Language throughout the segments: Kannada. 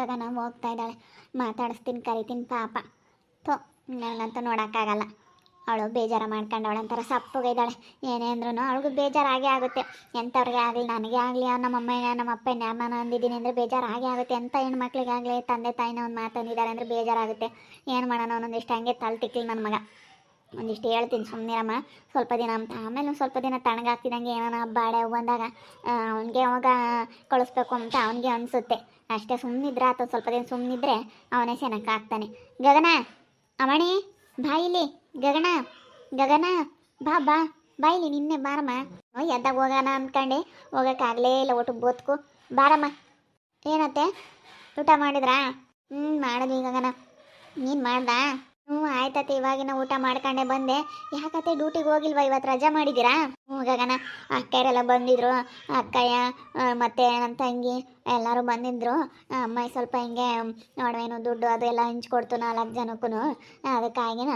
ಗಗನ ಹೋಗ್ತಾ ಇದ್ದಾಳೆ. ಮಾತಾಡಿಸ್ತೀನಿ, ಕರಿತೀನಿ, ಪಾಪ. ಥೋ ನನಗಂತೂ ನೋಡೋಕ್ಕಾಗಲ್ಲ. ಅವಳು ಬೇಜಾರು ಮಾಡ್ಕೊಂಡವಳು ಒಂಥರ ಸಪ್ಪಗಿದ್ದಾಳೆ ಏನೇ ಅಂದ್ರೂ ಅವಳಿಗೂ ಬೇಜಾರಾಗೇ ಆಗುತ್ತೆ. ಎಂಥವ್ರಿಗೆ ಆಗಲಿ, ನನಗೆ ಆಗಲಿ ನಮ್ಮ ಅಮ್ಮನ ನಮ್ಮ ಅಪ್ಪ ಅಮ್ಮನ ಅಂದಿದ್ದೀನಿ ಅಂದರೆ ಬೇಜಾರಾಗೇ ಆಗುತ್ತೆ. ಎಂಥ ಹೆಣ್ಮಕ್ಳಿಗಾಗಲಿ ತಂದೆ ತಾಯಿನ ಒಂದು ಮಾತಂದಿದ್ದಾರೆ ಅಂದರೆ ಬೇಜಾರಾಗುತ್ತೆ ಏನು ಮಾಡೋಣ, ಒಂದೊಂದಿಷ್ಟು ಹಂಗೆ ತಲೆ ನನ್ನ ಮಗ. ಒಂದಿಷ್ಟು ಹೇಳ್ತೀನಿ ಸುಮ್ಮನಿರಮ್ಮ ಸ್ವಲ್ಪ ದಿನ ಅಂತ. ಆಮೇಲೆ ಸ್ವಲ್ಪ ದಿನ ತಣ್ಣಗಾಗ್ತಿದ್ದಂಗೆ ಏನೋ ಬಾಡೆ ಬಂದಾಗ ಅವನಿಗೆ ಅವಾಗ ಕಳಿಸ್ಬೇಕು ಅಂತ ಅವನಿಗೆ ಅನಿಸುತ್ತೆ. ಅಷ್ಟೇ ಸುಮ್ಮನಿದ್ರೆ ಆತ, ಸ್ವಲ್ಪ ದಿನ ಸುಮ್ಮನಿದ್ರೆ ಅವನೇ ಚೆನ್ನಾಗಿ ಆಗ್ತಾನೆ ಗಗನ ಅವಣಿ ಬಾಯಿಲಿ ಗಗನ ಗಗನ, ಬಾ ಬಾ ಬಾಯಿಲಿ ನಿನ್ನೆ ಬಾರಮ್ಮ. ಎದ್ದಾಗ ಹೋಗೋಣ ಅಂದ್ಕೊಂಡೆ. ಹೋಗೋಕ್ಕಾಗಲೇ ಇಲ್ಲ, ಒಟ್ಟು ಬೋತ್ಕು ಬಾರಮ್ಮ. ಏನತ್ತೆ? ಊಟ ಮಾಡಿದ್ರಾ? ಹ್ಞೂ ಮಾಡಿದ್ವಿ ಗಗನ. ನೀನು ಮಾಡ್ದಾ? ಹ್ಞೂ ಆಯ್ತತೆ ಇವಾಗಿನ ಊಟ ಮಾಡ್ಕೊಂಡೆ ಬಂದೆ. ಯಾಕತ್ತೆ ಡ್ಯೂಟಿಗೆ ಹೋಗಿಲ್ವಾ ಇವತ್ತು ರಜಾ ಮಾಡಿದ್ದೀರಾ? ಹ್ಞೂ, ಗಗನ ಅಕ್ಕರೆಲ್ಲ ಬಂದಿದ್ರು. ಅಕ್ಕಯ್ಯ ಮತ್ತೆ ನನ್ನ ತಂಗಿ, ಎಲ್ಲರೂ ಬಂದಿದ್ರು. ಅಮ್ಮಾಯಿ ಅಮ್ಮ ಸ್ವಲ್ಪ ಹಿಂಗೆ, ನೋಡುವೇನು ದುಡ್ಡು ಅದೆಲ್ಲ ಹಂಚ್ಕೊಡ್ತು ನಾಲ್ಕು ಜನಕ್ಕೂ ಅದಕ್ಕಾಗಿನ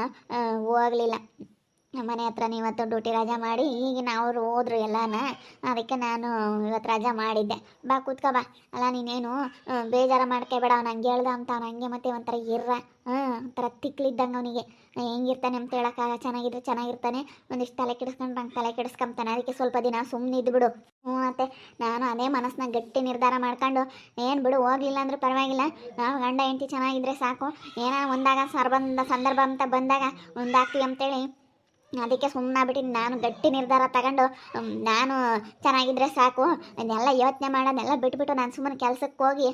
ಹೋಗ್ಲಿಲ್ಲ. ಮನೆ ಹತ್ರನೇ ಇವತ್ತು ಡ್ಯೂಟಿ ರಜಾ ಮಾಡಿ, ಈಗಿನ ಅವರು ಹೋದ್ರು ಎಲ್ಲಾನ, ಅದಕ್ಕೆ ನಾನು ಇವತ್ತು ರಜಾ ಮಾಡಿದ್ದೆ. ಬಾ ಕೂತ್ಕೋ ಬಾ. ಅಲ್ಲ, ನೀನೇನು ಬೇಜಾರ ಮಾಡ್ಕೋಬೇಡ ಅವ್ನು ಹಂಗೆ ಹೇಳ್ದ ಅಂತ, ಅವ್ನು ಹಂಗೆ ಮತ್ತೆ ಒಂಥರ ಇರ್ರ ಹಾಂ ಒಂಥರ ತಿಕ್ಲಿದ್ದಂಗೆ ಅವನಿಗೆ. ಹೆಂಗಿರ್ತಾನೆ ಅಂತ ಹೇಳೋಕ್ಕಾಗ ಚೆನ್ನಾಗಿದ್ರೆ ಚೆನ್ನಾಗಿರ್ತಾನೆ, ಒಂದಿಷ್ಟು ತಲೆ ಕೆಡಿಸ್ಕೊಂಡು ನಂಗೆ ತಲೆ ಕೆಡಿಸ್ಕೊಂತಾನೆ, ಅದಕ್ಕೆ ಸ್ವಲ್ಪ ದಿನ ಸುಮ್ಮನೆ ಇದ್ಬಿಡು ಹ್ಞೂ ಮತ್ತೆ, ನಾನು ಅದೇ ಮನಸ್ಸನ್ನ ಗಟ್ಟಿ ನಿರ್ಧಾರ ಮಾಡ್ಕೊಂಡು, ಏನು ಬಿಡು, ಹೋಗ್ಲಿಲ್ಲ ಅಂದ್ರೆ ಪರವಾಗಿಲ್ಲ, ನಾವು ಗಂಡ ಹೆಂಡತಿ ಚೆನ್ನಾಗಿದ್ರೆ ಸಾಕು. ಏನೋ ಒಂದಾಗ ಸರ್ಬಂಧ ಸಂದರ್ಭ ಅಂತ ಬಂದಾಗ ಒಂದಾಗ್ತೀವಿ ಅಂತೇಳಿ ಅದಕ್ಕೆ ಸುಮ್ಮನೆ ಬಿಟ್ಟು ನಾನು ಗಟ್ಟಿ ನಿರ್ಧಾರ ತಗೊಂಡು ನಾನು ಚೆನ್ನಾಗಿದ್ರೆ ಸಾಕು ಅದನ್ನೆಲ್ಲ ಯೋಚನೆ ಮಾಡೋದೆಲ್ಲ ಬಿಟ್ಬಿಟ್ಟು ನಾನು ಸುಮ್ಮನೆ ಕೆಲ್ಸಕ್ಕೆ ಹೋಗಿ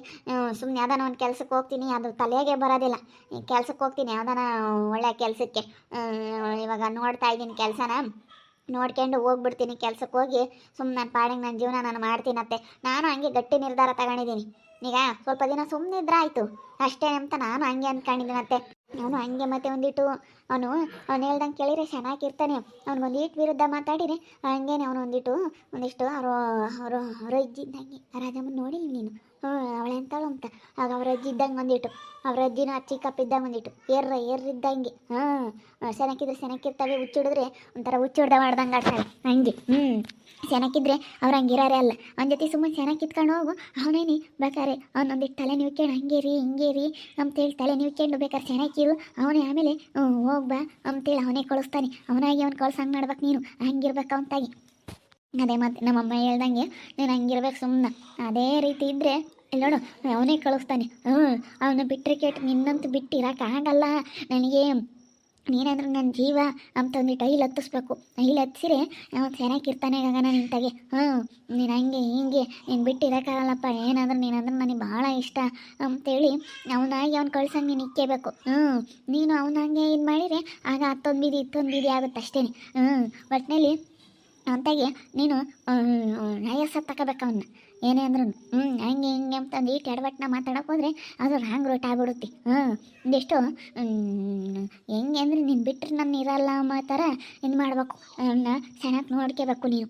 ಸುಮ್ಮನೆ ಯಾವ್ದಾನ ಒಂದು ಕೆಲ್ಸಕ್ಕೆ ಹೋಗ್ತೀನಿ, ಅದು ತಲೆಗೆ ಬರೋದಿಲ್ಲ. ಕೆಲ್ಸಕ್ಕೆ ಹೋಗ್ತೀನಿ ಯಾವ್ದಾನ ಒಳ್ಳೆ ಕೆಲಸಕ್ಕೆ ಇವಾಗ ನೋಡ್ತಾ ಇದ್ದೀನಿ ಕೆಲಸನ, ನೋಡ್ಕೊಂಡು ಹೋಗ್ಬಿಡ್ತೀನಿ ಕೆಲ್ಸಕ್ಕೆ ಹೋಗಿ ಸುಮ್ಮನೆ ನಾನು ಪಾಡಿಗೆ ನನ್ನ ಜೀವನ ನಾನು ಮಾಡ್ತೀನತ್ತೆ ನಾನು ಹಂಗೆ ಗಟ್ಟಿ ನಿರ್ಧಾರ ತಗೊಂಡಿದ್ದೀನಿ. ಈಗ ಸ್ವಲ್ಪ ದಿನ ಸುಮ್ಮನೆ ಆಯಿತು. ಅಷ್ಟೇ ಅಂತ ನಾನು ಹಂಗೆ ಅಂದ್ಕೊಂಡಿದ್ದೀನತ್ತೆ ಅವನು ಹಂಗೆ ಮತ್ತೆ ಒಂದಿಟ್ಟು ಅವನು, ಅವ್ನು ಹೇಳ್ದಂಗೆ ಕೇಳಿದ್ರೆ ಚೆನ್ನಾಗಿರ್ತಾನೆ. ಅವ್ನು ಒಂದಿಟ್ಟು ವಿರುದ್ಧ ಮಾತಾಡಿರಿ ಹಂಗೇನೆ ಅವನು ಒಂದಿಟ್ಟು ಒಂದಿಷ್ಟು ಅವರು ಅವರು ಇದ್ದಂಗೆ ರಾಜಮ್ಮನ ನೋಡಿಲ್ಲ ನೀನು. ಹ್ಞೂ ಅವಳೆ ಅಂತಾಳು ಅಂತ. ಆಗ ಅವ್ರ ಅಜ್ಜಿ ಇದ್ದಂಗೆ ಒಂದಿಟ್ಟು ಅವ್ರ ಅಜ್ಜಿನ ಚಿಕ್ಕಪ್ಪಿದ್ದಂಗೆ ಒಂದಿಟ್ಟು ಎರ್ರ ಇದ್ದಂಗೆ. ಹಾಂ ಸೆನಕಿದ್ರೆ ಸೆನಕಿರ್ತವೆ ಹುಚ್ಚಿಡಿದ್ರೆ ಒಂಥರ ಹುಚ್ಚಿಡ್ದ ಮಾಡ್ದಂಗೆ ಆಡ್ತಾಳೆ. ಹಂಗೆ ಹ್ಞೂ ಸೆನಕಿದ್ರೆ ಅವ್ರು ಹಂಗಿರಾರೆ ಅಲ್ಲ. ಅವನ ಜೊತೆ ಸುಮ್ಮನೆ ಚೆನ್ನಾಗಿ ಕಿತ್ಕೊಂಡು ಹೋಗು. ಅವನೇನಿ, ಬೇಕಾರೆ ಅವ್ನೊಂದಿಟ್ಟು ತಲೆ ನಿವ್ಕೊಂಡು ಹಂಗೆ ರೀ ಹಿಂಗೆ ರೀ ಅಂತೇಳಿ ತಲೆ ನಿವ್ಕೊಂಡು ಬೇಕಾದ್ರೆ ಸೆನಕಿರು ಅವನೇ ಆಮೇಲೆ ಹೋಗ್ಬಾ ಅಂತೇಳಿ ಅವನೇ ಕಳಿಸ್ತಾನೆ. ಅವನಾಗಿ ಅವ್ನು ಕಳ್ಸಂಗೆ ಮಾಡ್ಬೇಕು ನೀನು. ಹಂಗಿರ್ಬೇಕು ಅವಂತಾಗಿ ಅದೇ ಮತ್ತೆ ನಮ್ಮಮ್ಮ ಹೇಳ್ದಂಗೆ, ನೀನು ಹಂಗಿರ್ಬೇಕು ಸುಮ್ಮನೆ ಅದೇ ರೀತಿ ಇದ್ದರೆ ಇಲ್ಲಿ ನೋಡು, ಅವನೇ ಕಳಿಸ್ತಾನೆ. ಹ್ಞೂ ಅವನು ಬಿಟ್ಟರೆ ಕೆಟ್ಟು ನಿನ್ನಂತೂ ಬಿಟ್ಟಿರೋಕ್ಕಾಗಲ್ಲ ನನಗೆ ನೀನಂದ್ರೆ ನನ್ನ ಜೀವ ಅಂತ ಒಂದಿಟ್ಟು ಐಲ್ ಹತ್ತಿಸ್ಬೇಕು. ಐಲ್ ಹತ್ತಿಸಿರೆ, ಅವನು ಚೆನ್ನಾಗಿರ್ತಾನೆ ಗಗನ ನಿಂತಾಗೆ. ಹ್ಞೂ ನೀನು ಹಂಗೆ ಹಿಂಗೆ, ನೀನು ಬಿಟ್ಟಿರೋಕ್ಕಾಗಲ್ಲಪ್ಪ ಏನಾದರೂ ನೀನಂದ್ರೆ ನನಗೆ ಭಾಳ ಇಷ್ಟ ಅಂತೇಳಿ ಅವನಾಗಿ ಅವ್ನು ಕಳ್ಸಂಗೆ ನೀನು ಇಕ್ಕೇಬೇಕು. ಹ್ಞೂ ನೀನು ಅವನಂಗೆ ಇದು ಮಾಡಿದರೆ ಆಗ ಹತ್ತೊಂದು ಬೀದಿ, ಇತ್ತೊಂದು ಬೀದಿ ಆಗುತ್ತೆ ಅಷ್ಟೇ ಹ್ಞೂ ಒಟ್ಟಿನಲ್ಲಿ ಅಂತಾಗೆ ನೀನು ನಯಸ ತಗೋಬೇಕು ಅವನ್ನ ಏನೇ ಅಂದ್ರೂ ಹ್ಞೂ ಹಂಗೆ, ಹಿಂಗೆ ಅಂತಂದು ಈಟ್ ಎಡವಟ್ಟನ ಮಾತಾಡೋಕೆ ಹೋದರೆ ಅದು ರಾಂಗ್ ರೋಟ್ ಆಗ್ಬಿಡುತ್ತೆ. ಹ್ಞೂ ಒಂದಿಷ್ಟು ಹೆಂಗೆ ಅಂದರೆ ನೀನು ಬಿಟ್ಟರೆ ನನ್ನ ಇರಲ್ಲ ಅನ್ನೋ ಥರ ಇದು ಮಾಡಬೇಕು. ಅವನ್ನ ಚೆನ್ನಾಗಿ ನೋಡ್ಕೋಬೇಕು ನೀನು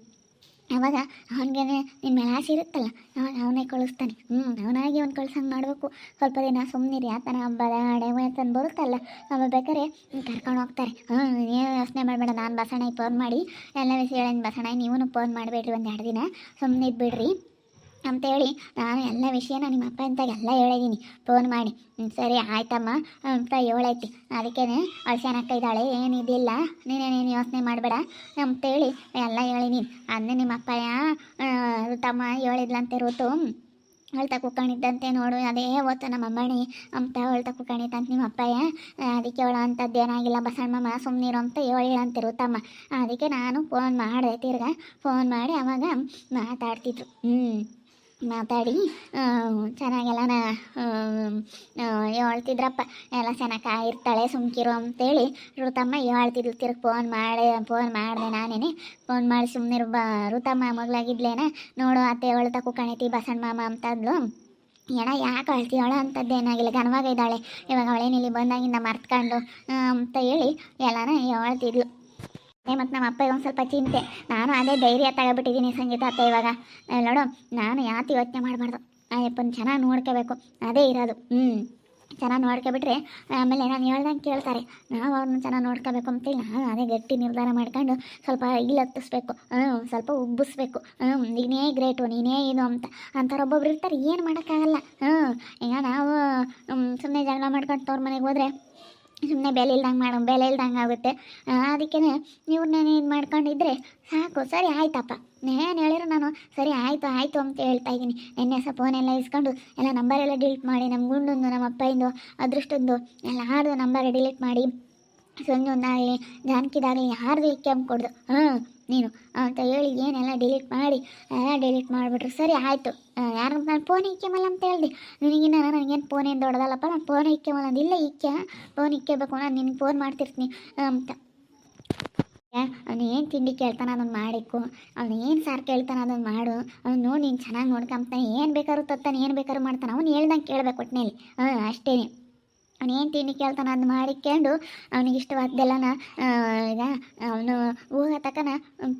ಅವಾಗ ಅವನಿಗೆ ನಿನ್ನ ಮೇಲೆ ಆಸೆ ಇರುತ್ತಲ್ಲ ಅವನು ಅವನೇ ಕಳಿಸ್ತಾನೆ ಹ್ಞೂ ಅವನಾಗಿ ಅವ್ನು ಕಳ್ಸಂಗೆ ಮಾಡಬೇಕು. ಸ್ವಲ್ಪ ದಿನ ಸುಮ್ಮನಿರಿ ಆ ಥರ ಅಡೆವೆ ಅಂತಂದು ಬರುತ್ತಲ್ಲ ಅವ ಬೇಕಾದ್ರೆ ಕರ್ಕೊಂಡು ಹೋಗ್ತಾರೆ. ಹ್ಞೂ ನೀವು ಯೋಚನೆ ಮಾಡಬೇಡ, ನಾನು ಬಸಣ್ಣ ಫೋನ್ ಮಾಡಿ, ಎಲ್ಲ ವಿಷಯ ಹೇಳಿನ ಬಸಣ್ಣ ನೀವು ಫೋನ್ ಮಾಡಬೇಡ್ರಿ ಒಂದು ಎರಡು ದಿನ. ಸುಮ್ಮನೆ ಇದ್ಬಿಡ್ರಿ ಅಂತೇಳಿ ನಾನು ಎಲ್ಲ ವಿಷಯನ ನಿಮ್ಮ ಅಪ್ಪ ಅಂತ ಎಲ್ಲ ಹೇಳಿದ್ದೀನಿ ಫೋನ್ ಮಾಡಿ. ಹ್ಞೂ ಸರಿ, ಆಯ್ತಮ್ಮ. ಅಂತ ಹೇಳೈತಿ ಅದಕ್ಕೇ ಚೆನ್ನಾಗಿ ಇದ್ದಾಳೆ. ಏನಿದಿಲ್ಲ ನೀನೇನೇನು ಯೋಚನೆ ಮಾಡಬೇಡ. ಅಂತೇಳಿ ಎಲ್ಲ ಹೇಳಿದ್ದೀನಿ ಅದನ್ನೇ ನಿಮ್ಮ ಅಪ್ಪಯ್ಯ ತಮ್ಮ ಹೇಳಿದ್ಲಂತೆ ಋತು. ಅಳ್ತಾ ಕುಕ್ಕಣಿದ್ದಂತೆ ನೋಡು. ಅದೇ ಓದ್ತು ನಮ್ಮ ಅಮ್ಮಣಿ ಅಂತ ಅಳ್ತಾ ಕುಕ್ಕಣಿತಂತ ನಿಮ್ಮ ಅಪ್ಪಯ್ಯ. ಅದಕ್ಕೆ ಹೇಳೋ ಅಂಥದ್ದು ಏನಾಗಿಲ್ಲ. ಬಸಣ್ಣಮ್ಮ ಸುಮ್ಮನಿರು ಅಂತ ಹೇಳಿಳಂತೆ ಋತಮ್ಮ. ಅದಕ್ಕೆ ನಾನು ಫೋನ್ ಮಾಡಿದೆ ತಿರ್ಗಾ. ಫೋನ್ ಮಾಡಿ ಅವಾಗ ಮಾತಾಡ್ತಿದ್ರು. ಹ್ಞೂ ಮಾತಾಡಿ. ಆ, ಚೆನ್ನಾಗೆಲ್ಲ ಹೇಳ್ತಿದ್ರಪ್ಪ. ಎಲ್ಲ ಚೆನ್ನಾಗಿ ಇರ್ತಾಳೆ ಸುಮ್ಕಿರು ಅಂತೇಳಿ ಋತಮ್ಮ ಹೇಳ್ತಿದ್ಲು ತಿರ್ಗಿ ಫೋನ್ ಮಾಡಿ ಫೋನ್ ಮಾಡಿದೆ ನಾನೇನೆ. ಫೋನ್ ಮಾಡಿ ಸುಮ್ಮನೆ ಬ ಋತಮ್ಮ ಮಗಳಾಗಿದ್ಲೇನ. ನೋಡು ಅತ್ತೆ ಹೇಳ್ತಕ್ಕೂ ಕಣಿತಿ ಬಸಣ್ಣ ಮಾಮ ಅಂತಂದ್ಲು. ಏನ ಯಾಕೆ ಅಳ್ತೀವಳ ಅಂಥದ್ದು ಏನಾಗಿಲ್ಲ ಘನವಾಗ ಇದ್ದಾಳೆ ಇವಾಗ ಅವಳೇನಿಲ್ಲಿ ಬಂದಾಗಿಂದ ಮರ್ತ್ಕೊಂಡು ಅಂತ ಹೇಳಿ ಎಲ್ಲಾನ ಹೇಳ್ತಿದ್ಲು. ಮತ್ತು ನಮ್ಮ ಅಪ್ಪಗೆ ಒಂದು ಸ್ವಲ್ಪ ಚಿಂತೆ. ನಾನು ಅದೇ ಧೈರ್ಯ ತಗೊಬಿಟ್ಟಿದ್ದೀನಿ ಸಂಗೀತ ಅತ್ತೆ ಇವಾಗ. ನೋಡು, ನಾನು ಯಾತಿ ಯೋಚನೆ ಮಾಡಬಾರ್ದು. ಅಯ್ಯಪ್ಪನ ಚೆನ್ನಾಗಿ ನೋಡ್ಕೋಬೇಕು. ಅದೇ ಇರೋದು. ಹ್ಞೂ ಚೆನ್ನಾಗಿ ನೋಡ್ಕೊಬಿಟ್ರೆ, ಆಮೇಲೆ ನಾನು ಹೇಳ್ದಂಗೆ ಕೇಳ್ತಾರೆ. ನಾವು ಅವ್ರನ್ನ ಚೆನ್ನಾಗಿ ನೋಡ್ಕೋಬೇಕು ಅಂತೇಳಿ ನಾನು ಅದೇ ಗಟ್ಟಿ ನಿರ್ಧಾರ ಮಾಡ್ಕೊಂಡು ಸ್ವಲ್ಪ ಇಲ್ಲಿ ಹತ್ತಿಸ್ಬೇಕು ಹ್ಞೂ ಸ್ವಲ್ಪ ಉಬ್ಬಿಸ್ಬೇಕು. ಹ್ಞೂ ನೀನೇ ಗ್ರೇಟು, ನೀನೇ ಇದು ಅಂತ. ಅಂಥವ್ರು ಒಬ್ಬೊಬ್ರು ಇರ್ತಾರೆ. ಏನು ಮಾಡೋಕ್ಕಾಗಲ್ಲ. ಹ್ಞೂ ಈಗ ನಾವು ಮಾಡ್ಕೊಂಡು ತವ್ರ ಮನೆಗೆ ಹೋದ್ರೆ ಸುಮ್ಮನೆ ಬೆಲೆ ಇಲ್ದಂಗೆ ಮಾಡೋ, ಬೆಲೆ ಇಲ್ದಂಗೆ ಆಗುತ್ತೆ. ಅದಕ್ಕೆ ನಾನು ಇದು ಮಾಡ್ಕೊಂಡಿದ್ರೆ ಸಾಕು, ಸರಿ ಆಯ್ತಪ್ಪ. ಏನು ಹೇಳಿದ್ರು ನಾನು, ಸರಿ ಆಯಿತು ಆಯಿತು ಅಂತ ಹೇಳ್ತಾ ಇದ್ದೀನಿ. ನಿನ್ನೆ ಸಹ ಫೋನೆಲ್ಲ ಇಸ್ಕೊಂಡು ಎಲ್ಲ ನಂಬರ್ ಎಲ್ಲ ಡಿಲೀಟ್ ಮಾಡಿ ನಮ್ಮ ಗುಂಡೊಂದು ನಮ್ಮ ಅಪ್ಪಯಿಂದು ಅದೃಷ್ಟೊಂದು ಎಲ್ಲ ಆರು ನಂಬರ್ ಡಿಲೀಟ್ ಮಾಡಿ, ಸಂಜೊಂದಾಗಲಿ, ಜಾನಕಿದಾಗಲಿ ಯಾರ್ದು ಕೆಂಪು ಕೊಡ್ದು, ಹಾಂ, ನೀನು ಅಂತ ಹೇಳಿ ಏನೆಲ್ಲ ಡಿಲೀಟ್ ಮಾಡಿ ಡಿಲೀಟ್ ಮಾಡಿಬಿಟ್ರು. ಸರಿ, ಆಯಿತು. ಯಾರು ನಾನು ಫೋನ್ ಇಕ್ಕೆಮಲ್ಲ ಅಂತ ಹೇಳ್ದೆ. ನಿನಗಿನ್ನ ನನಗೇನು ಫೋನ್ ಏನು ದೊಡ್ಡದಲ್ಲಪ್ಪ ನಾನು ಫೋನ್ ಇಕ್ಕೆಮಲ್ಲ ಇಲ್ಲ ಇಕ್ಕೆ ಫೋನ್ ಇಕ್ಕೇಬೇಕು ನಾನು ನಿನಗೆ ಫೋನ್ ಮಾಡ್ತಿರ್ತೀನಿ. ಅಂತ. ಅವನು ಏನು ತಿಂಡಿ ಕೇಳ್ತಾನೆ ಅದನ್ನು ಮಾಡಿಕ್ಕು. ಅವ್ನು ಏನು ಸಾರು ಕೇಳ್ತಾನೆ ಅದನ್ನು ಮಾಡು. ಅವ್ನು ನೀನು ಚೆನ್ನಾಗಿ ನೋಡ್ಕೊಂತಾನೆ ಏನು ಬೇಕಾದ್ರೂ ತತ್ತಾನೆ, ಏನು ಬೇಕಾದ್ರೂ ಮಾಡ್ತಾನೆ. ಅವ್ನು ಹೇಳ್ದಂಗೆ ಕೇಳಬೇಕು ಒಟ್ಟಿನಲ್ಲಿ ಹಾಂ ಅಷ್ಟೇ ಅವ್ನು ಏನು ತಿಂಡಿ ಕೇಳ್ತಾನೆ ಅದು ಮಾಡಿಕೊಂಡು ಅವನಿಗೆ ಇಷ್ಟವಾದ್ದೆಲ್ಲನ ಈಗ ಅವನು ಹೋಗೋ ತಕ್ಕನ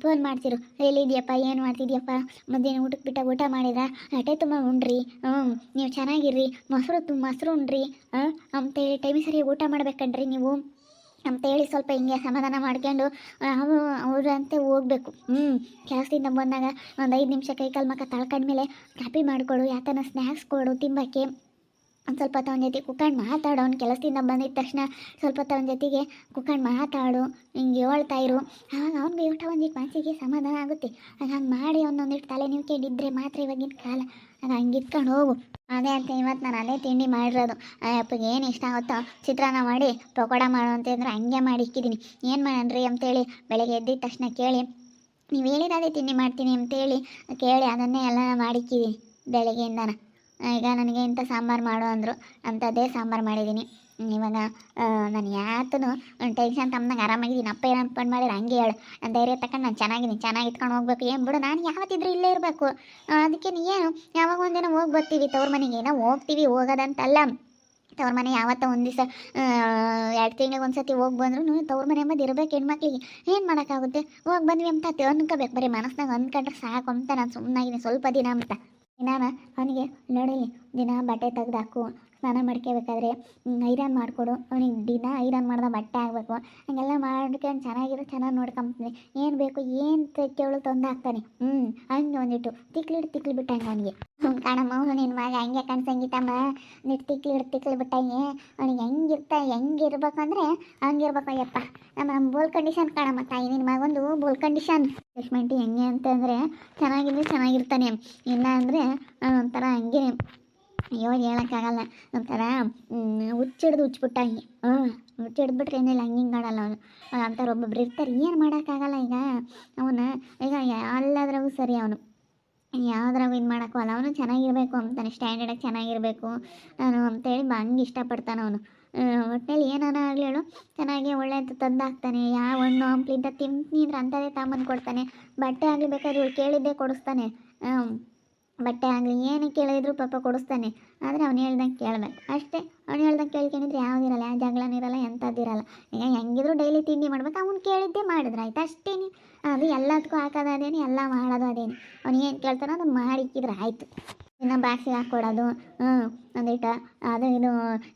ಫೋನ್ ಮಾಡ್ತಿರು. ಎಲ್ಲಿದ್ಯಪ್ಪ ಏನು ಮಾಡ್ತಿದ್ಯಪ್ಪ? ಮಧ್ಯಾಹ್ನ ಊಟಕ್ಕೆ ಬಿಟ್ಟಾಗ ಊಟ ಮಾಡಿದ ಹೊಟ್ಟೆ ತುಂಬ ಉಂಡ್ರಿ. ಹ್ಞೂ ನೀವು ಚೆನ್ನಾಗಿರ್ರಿ. ಮೊಸರು ತುಂಬ ಮೊಸರು ಉಂಡ್ರಿ. ಅಂತೇಳಿ ಟೈಮಿಗೆ ಸರಿಯಾಗಿ ಊಟ ಮಾಡ್ಬೇಕನ್ರಿ ನೀವು. ಅಂತೇಳಿ ಸ್ವಲ್ಪ ಹಿಂಗೆ ಸಮಾಧಾನ ಮಾಡ್ಕೊಂಡು ಅವು, ಅವರಂತೆ ಹೋಗ್ಬೇಕು. ಹ್ಞೂ ಕೆಲಸದಿಂದ ಬಂದಾಗ ಒಂದು ಐದು ನಿಮಿಷ ಕೈ ಕಾಲು ಮಕ್ಕ ತಳ್ಕೊಂಡ್ಮೇಲೆ ಕಾಪಿ ಮಾಡಿಕೊಡು, ಯಾತನ ಸ್ನ್ಯಾಕ್ಸ್ ಕೊಡು, ತಿಂಬಕ್ಕೆ. ಒಂದು ಸ್ವಲ್ಪ ಹೊತ್ತು ಅವನ ಜೊತೆ ಕುಕ್ಕಂಡು ಮಾತಾಡು. ಅವ್ನು ಕೆಲಸದಿಂದ ಬಂದಿದ್ದ ತಕ್ಷಣ ಸ್ವಲ್ಪ ಹೊತ್ತು ಜೊತೆಗೆ ಕುಕ್ಕಂಡು ಮಾತಾಡು. ಹಿಂಗೆ ಹೇಳ್ತಾ ಇರು. ಆವಾಗ ಅವ್ನಿಗೆ ಊಟ ಒಂದಿಟ್ಟು ಮನಸ್ಸಿಗೆ ಸಮಾಧಾನ ಆಗುತ್ತೆ. ಅದು ಹಂಗೆ ಮಾಡಿ ಒಂದೊಂದಿಟ್ಟು ತಲೆ ನೀವು ಕೇಳಿದ್ರೆ ಮಾತ್ರ ಇವಾಗಿನ ಕಾಲ. ಅದು ಹಂಗೆ ಇಟ್ಕೊಂಡು ಹೋಗು. ಅದೇ ಅಂತ ಇವತ್ತು ನಾನು ಅದೇ ತಿಂಡಿ ಮಾಡಿರೋದು. ಅಪ್ಪಗೆ ಏನು ಇಷ್ಟ ಆಗುತ್ತೋ ಚಿತ್ರಾನ್ನ ಮಾಡಿ, ಪಕೋಡ ಮಾಡು ಅಂತಂದ್ರೆ ಹಂಗೆ ಮಾಡಿ ಇಕ್ಕಿದ್ದೀನಿ ಏನು ಮಾಡೋಣ್ರಿ ಅಂತೇಳಿ ಬೆಳಗ್ಗೆ ಎದ್ದಿದ ತಕ್ಷಣ ಕೇಳಿ, ನೀವು ಹೇಳಿರೋದೇ ತಿಂಡಿ ಮಾಡ್ತೀನಿ ಅಂತೇಳಿ ಕೇಳಿ ಅದನ್ನೇ ಎಲ್ಲ ಮಾಡಿಕ್ಕಿದ್ದೀನಿ ಬೆಳಗ್ಗೆಯಿಂದನ. ಈಗ ನನಗೆ ಇಂಥ ಸಾಂಬಾರು ಮಾಡು ಅಂದರು, ಅಂಥದ್ದೇ ಸಾಂಬಾರು ಮಾಡಿದ್ದೀನಿ ಇವಾಗ ನಾನು ಯಾತನು ಟೆನ್ಷನ್ ತಮ್ಮನಾಗ ಆರಾಮಾಗಿದ್ದೀನಿ. ಅಪ್ಪ ಏನು ಅನ್ಕೊಂಡು ಮಾಡಿದ್ರೆ ಹಂಗೆ ಹೇಳು. ನಾನು ಧೈರ್ಯ ತಗೊಂಡು ನಾನು ಚೆನ್ನಾಗಿದ್ದೀನಿ. ಚೆನ್ನಾಗಿ ಇಟ್ಕೊಂಡು ಹೋಗ್ಬೇಕು. ಏನು ಬಿಡು, ನಾನು ಯಾವತ್ತಿದ್ರೂ ಇಲ್ಲೇ ಇರಬೇಕು. ಅದಕ್ಕೆ ಏನು, ಯಾವಾಗ ಒಂದಿನ ಹೋಗಿ ಬರ್ತೀವಿ ತವ್ರ ಮನೆಗೆ. ಏನೋ ಹೋಗ್ತೀವಿ, ಹೋಗೋದಂತಲ್ಲ. ತವ್ರ ಮನೆ ಯಾವತ್ತ ಒಂದು ದಿವಸ ಎರಡು ತಿಂಗಳಿಗೆ ಒಂದು ಸತಿ ಹೋಗಿ ಬಂದ್ರು ತವ್ರ ಮನೆ ಎಂಬುದು ಇರಬೇಕು ಹೆಣ್ಮಕ್ಳಿಗೆ. ಏನು ಮಾಡೋಕ್ಕಾಗುತ್ತೆ? ಹೋಗಿ ಬಂದ್ವಿ ಅಂತ ಅನ್ಕೋಬೇಕು. ಬರೀ ಮನಸ್ಸಿನಾಗ ಅಂದ್ಕೊಂಡ್ರೆ ಸಾಕು ಅಂತ ನಾನು ಸುಮ್ಮನಾಗಿದ್ದೀನಿ ಸ್ವಲ್ಪ ದಿನ ಅಂತ. ನಾನು ಅವನಿಗೆ ನೋಡಿಲಿ ದಿನ ಬಟ್ಟೆ ತೆಗ್ದಾಕು. ಸ್ನಾನ ಮಾಡ್ಕೋಬೇಕಾದ್ರೆ ಐರನ್ ಮಾಡಿಕೊಡು. ಅವನಿಗೆ ದಿನ ಐರನ್ ಮಾಡಿದ ಬಟ್ಟೆ ಆಗಬೇಕು ಹಂಗೆಲ್ಲ ಮಾಡ್ಕೊಂಡು ಚೆನ್ನಾಗಿರೋ, ಚೆನ್ನಾಗಿ ನೋಡ್ಕೊಂತೀನಿ ಏನು ಬೇಕು, ಏನು ಕೇಳು ತೊಂದರೆ ಆಗ್ತಾನೆ ಹ್ಞೂ ಹಂಗೆ ಒಂದಿಟ್ಟು. ತಿಕ್ಲಿಟ್ಟು ತಿಕ್ಲಿ ಬಿಟ್ಟಂಗೆ ಅವನಿಗೆ. ಹ್ಞೂ ಕಾಣಮ್ಮ ನಿನ್ನ ಮಗ ಹಂಗೆ ಕಣ್ ಸಂಗೀತಮ್ಮ. ನಿಟ್ಟು ತಿಕ್ಲು ತಿಕ್ಲಿ ಬಿಟ್ಟಂಗೆ. ಅವ್ನಿಗೆ ಹೆಂಗಿರ್ತ ಹೆಂಗಿರ್ಬೇಕು ಅಂದರೆ ಹಂಗಿರ್ಬೇಕು ಅಯ್ಯಪ್ಪ. ನಮ್ಮ ಬೋಲ್ ಕಂಡೀಷನ್ ಕಾಣಮ್ಮ ತಾಯಿ ನಿನ್ನ ಮಗೊಂದು ಬೋಲ್ ಕಂಡೀಷನ್. ಟ್ರೀಟ್ಮೆಂಟ್ ಹೆಂಗೆ ಅಂತಂದರೆ, ಚೆನ್ನಾಗಿದ್ರೆ ಚೆನ್ನಾಗಿರ್ತಾನೆ. ಇಲ್ಲ ಅಂದರೆ ಒಂಥರ ಹಂಗೆ ಅಯ್ಯೋ ಹೇಳೋಕ್ಕಾಗಲ್ಲ ಒಂಥರ ಹುಚ್ಚಿಡ್ದು ಹುಚ್ಬಿಟ್ಟಂಗೆ ಹ್ಞೂ ಹುಚ್ಚಿಡ್ಬಿಟ್ರೆ ಏನಿಲ್ಲ, ಹಂಗೆ ಹಿಂಗೆ ಆಡಲ್ಲ ಅವನು. ಅಂಥವ್ರು ಒಬ್ಬೊಬ್ರು ಇರ್ತಾರೆ, ಏನು ಮಾಡೋಕ್ಕಾಗಲ್ಲ ಈಗ. ಅವನು, ಈಗ ಎಲ್ಲದ್ರಾಗೂ ಸರಿ ಅವನು. ಯಾವ್ದ್ರಾಗೂ ಇದು ಮಾಡೋಕ್ಕಲ್ಲ ಅವನು ಚೆನ್ನಾಗಿರಬೇಕು ಅಂತಾನೆ ಸ್ಟ್ಯಾಂಡರ್ಡಾಗಿ ಚೆನ್ನಾಗಿರಬೇಕು. ನಾನು ಅಂತೇಳಿ ಹಂಗೆ ಇಷ್ಟಪಡ್ತಾನೆ ಅವನು. ಒಟ್ಟಿನಲ್ಲಿ ಏನಾನ ಆಗಲಿ ಹೇಳು, ಚೆನ್ನಾಗಿ ಒಳ್ಳೆಯದು ತಂದು ಹಾಕ್ತಾನೆ ಯಾವ ಹಣ್ಣು, ಹಂಪ್ಲಿಂದ ತಿಂತೀನಿ ಅಂದ್ರೆ ಅಂಥದ್ದೇ ಕೊಡ್ತಾನೆ. ಬಟ್ಟೆ ಆಗಲಿ ಬೇಕಾದ್ರೆ ಇವಳು ಕೇಳಿದ್ದೇ ಕೊಡಿಸ್ತಾನೆ. ಬಟ್ಟೆ ಆಗಲಿ, ಏನು ಕೇಳಿದ್ರು ಪಾಪ ಕೊಡಿಸ್ತಾನೆ. ಆದರೆ ಅವನು ಹೇಳ್ದಂಗೆ ಕೇಳ್ಬೇಕು. ಅಷ್ಟೇ, ಅವ್ನು ಹೇಳ್ದಂಗೆ ಕೇಳ್ಕೊಂಡಿದ್ರೆ ಯಾವುದಿರಲ್ಲ ಯಾವ ಜಗಳನೂ ಇರಲ್ಲ ಎಂಥದ್ದಿರಲ್ಲ ಈಗ ಹೆಂಗಿದ್ರು ಡೈಲಿ ತಿಂಡಿ ಮಾಡ್ಬೇಕು, ಅವ್ನು ಕೇಳಿದ್ದೇ ಮಾಡಿದ್ರೆ, ಆಯ್ತು? ಅಷ್ಟೇನೆ. ಅದು ಎಲ್ಲದಕ್ಕೂ ಹಾಕೋದು ಅದೇನೆ, ಎಲ್ಲ ಮಾಡೋದು ಅದೇನೆ. ಅವ್ನು ಏನು ಕೇಳ್ತಾನೋ ಅದನ್ನು ಮಾಡಿಕ್ಕಿದ್ರೆ ಆಯಿತು. ಇನ್ನು ಬಾಕ್ಸಿಗೆ ಹಾಕ್ಕೊಡೋದು ಹ್ಞೂ ಒಂದಿಟ್ಟು, ಅದು ಇದು,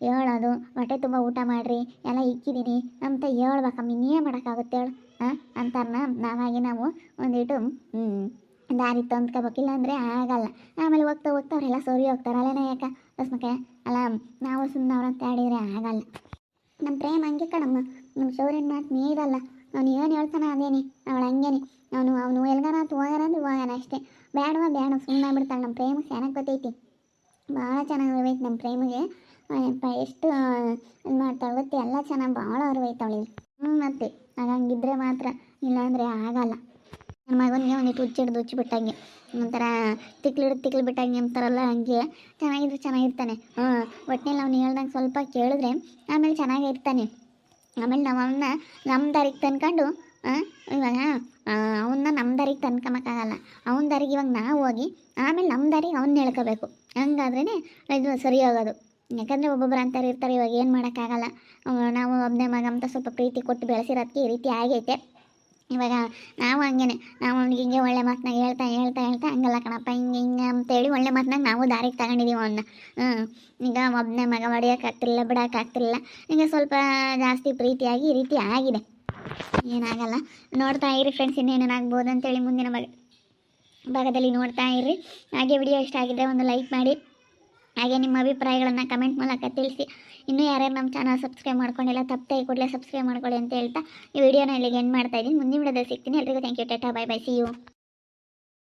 ಹೇಳೋದು, ಹೊಟ್ಟೆ ತುಂಬ ಊಟ ಮಾಡಿರಿ, ಎಲ್ಲ ಇಕ್ಕಿದ್ದೀನಿ ಅಂತ ಹೇಳ್ಬೇಕಮ್ಮ, ಇನ್ನೇನು ಮಾಡೋಕ್ಕಾಗುತ್ತೆ ಹೇಳು ಹಾಂ ಅಂತಾರನ್ನ ನಾವಾಗಿ ನಾವು ಒಂದಿಟ್ಟು ದಾರಿ ತಂದ್ಕೋಬೇಕಿಲ್ಲ ಅಂದರೆ ಆಗಲ್ಲ. ಆಮೇಲೆ ಹೋಗ್ತಾ ಹೋಗ್ತಾ ಅವರೆಲ್ಲ ಸರಿ ಹೋಗ್ತಾರೆ. ಅಲ್ಲೇನ ಯಾಕೆ? ಬಸ್ಮಕ್ಕೆ ಅಲ್ಲ, ನಾವು ಸುಮ್ಮನೆ ಅವ್ರಂತ ಆಡಿದರೆ ಆಗಲ್ಲ. ನಮ್ಮ ಪ್ರೇಮ ಹಂಗೆ ಕಣಮ್ಮ. ನಮ್ಮ ಸೌರ್ಯನ ಮಾತು ನೀರಲ್ಲ ಅವ್ನು ಏನು ಹೇಳ್ತಾನೆ ಅದೇನಿ. ಅವಳು ಹಂಗೇನಿ. ಅವನು ಅವನು ಎಲ್ಗಾರ ಅಂತ ಅಂದ್ರೆ ಹೋಗಾನ ಅಷ್ಟೇ. ಬೇಡವ ಬೇಡ ಸುಮ್ಮನೆ ಬಿಡ್ತಾಳೆ ನಮ್ಮ ಪ್ರೇಮ ಚೆನ್ನಾಗಿ ಗೊತ್ತೈತಿ. ಭಾಳ ಚೆನ್ನಾಗಿ ಅರ್ವೈತೆ ನಮ್ಮ ಪ್ರೇಮಿಗೆ. ಎಷ್ಟು ಇದು ಮಾಡ್ತಾಳೆ ಗೊತ್ತಿ? ಎಲ್ಲ ಚೆನ್ನಾಗಿ ಭಾಳ ಅರಿವೈತೆ ಅವಳಿಗೆ. ಹ್ಞೂ ಮತ್ತೆ. ಹಂಗಿದ್ರೆ ಮಾತ್ರ. ಇಲ್ಲಾಂದರೆ ಆಗಲ್ಲ. ನನ್ನ ಮಗನಿಗೆ ಒಂದಿಟ್ಟು ಹುಚ್ಚಿಡ್ದು ಹುಚ್ಚಿಬಿಟ್ಟಂಗೆ ಒಂಥರ ತಿಕ್ಲಿಡ್ ತಿಕ್ಲು ಬಿಟ್ಟಂಗೆ ಅಂತಾರಲ್ಲ ಹಂಗೆ. ಚೆನ್ನಾಗಿದ್ರೆ, ಚೆನ್ನಾಗಿರ್ತಾನೆ. ಹ್ಞೂ ಒಟ್ಟಿನಲ್ಲಿ ಅವ್ನು ಹೇಳ್ದಂಗೆ ಸ್ವಲ್ಪ ಕೇಳಿದ್ರೆ ಆಮೇಲೆ ಚೆನ್ನಾಗಿರ್ತಾನೆ. ಆಮೇಲೆ ನಾವು ಅವನ್ನ ನಮ್ಮ ದಾರಿಗೆ ತಂದ್ಕೊಂಡು ಇವಾಗ ಅವನ್ನ ನಮ್ಮ ದಾರಿಗೆ ತಂದ್ಕೊಂಬಕ್ಕಾಗಲ್ಲ ಅವನ ದಾರಿಗೆ ಇವಾಗ ನಾವು ಹೋಗಿ, ಆಮೇಲೆ ನಮ್ಮ ದಾರಿಗೆ ಅವನ್ನ ಹೇಳ್ಕೋಬೇಕು. ಹಂಗಾದ್ರೇ ಇದು ಸರಿ ಹೋಗೋದು ಯಾಕಂದರೆ ಒಬ್ಬೊಬ್ಬರು ಅಂತಾರೆ ಇರ್ತಾರೆ, ಇವಾಗ ಏನು ಮಾಡೋಕ್ಕಾಗಲ್ಲ. ನಾವು ಒಬ್ಬನೇ ಮಗ ಅಂತ ಸ್ವಲ್ಪ ಪ್ರೀತಿ ಕೊಟ್ಟು ಬೆಳೆಸಿರೋದಕ್ಕೆ ಈ ರೀತಿ ಆಗೈತೆ. ಇವಾಗ ನಾವು ಹಂಗೇನೆ, ನಾವು ಅವ್ನಿಗೆ ಹಿಂಗೆ ಒಳ್ಳೆ ಮಾತನಾಗ ಹೇಳ್ತಾ ಹೇಳ್ತಾ ಹೇಳ್ತಾ ಹಂಗಲ್ಲ ಕಣಪ್ಪ, ಹಿಂಗೆ ಹಿಂಗೆ ಅಂತೇಳಿ ಒಳ್ಳೆ ಮಾತನಾಗ ನಾವು ದಾರಿಗೆ ತಗೊಂಡಿದ್ದೀವಿ ಅವನ್ನ ಹ್ಞೂ ಈಗ ಒಬ್ಬನೇ ಮಗ ಹೊಡಿಯೋಕ್ಕಾಗ್ತಿಲ್ಲ ಬಿಡೋಕ್ಕಾಗ್ತಿಲ್ಲ ಈಗ ಸ್ವಲ್ಪ ಜಾಸ್ತಿ ಪ್ರೀತಿಯಾಗಿ ಈ ರೀತಿ ಆಗಿದೆ. ಏನಾಗಲ್ಲ. ನೋಡ್ತಾ ಇರಿ ಫ್ರೆಂಡ್ಸ್ ಇನ್ನೇನೇನಾಗ್ಬೋದು ಅಂತೇಳಿ ಮುಂದಿನ ಭಾಗ ಭಾಗದಲ್ಲಿ ನೋಡ್ತಾ ಇರಿ. ಹಾಗೆ ವಿಡಿಯೋ ಇಷ್ಟ ಆಗಿದ್ದರೆ ಒಂದು ಲೈಕ್ ಮಾಡಿ. ಹಾಗೆ ನಿಮ್ಮ ಅಭಿಪ್ರಾಯಗಳನ್ನು ಕಮೆಂಟ್ ಮೂಲಕ ತಿಳಿಸಿ. ಇನ್ನೂ ಯಾರ್ಯಾರು ನಮ್ಮ ಚಾನಲ್ ಸಬ್ಸ್ಕ್ರೈಬ್ ಮಾಡ್ಕೊಂಡಿಲ್ಲ, ತಪ್ಪದೆ ಕೂಡಲೇ ಸಬ್ಸ್ಕ್ರೈಬ್ ಮಾಡ್ಕೊಳ್ಳಿ ಅಂತ ಹೇಳ್ತಾ ಈ ವಿಡಿಯೋನ ಇಲ್ಲಿಗೆ ಎಂಡ್ ಮಾಡ್ತಾ ಇದ್ದೀನಿ. ಮುಂದಿನ ವಿಡಿಯೋದಲ್ಲಿ ಸಿಗ್ತೀನಿ. ಎಲ್ರಿಗೂ thank you tata bye bye see you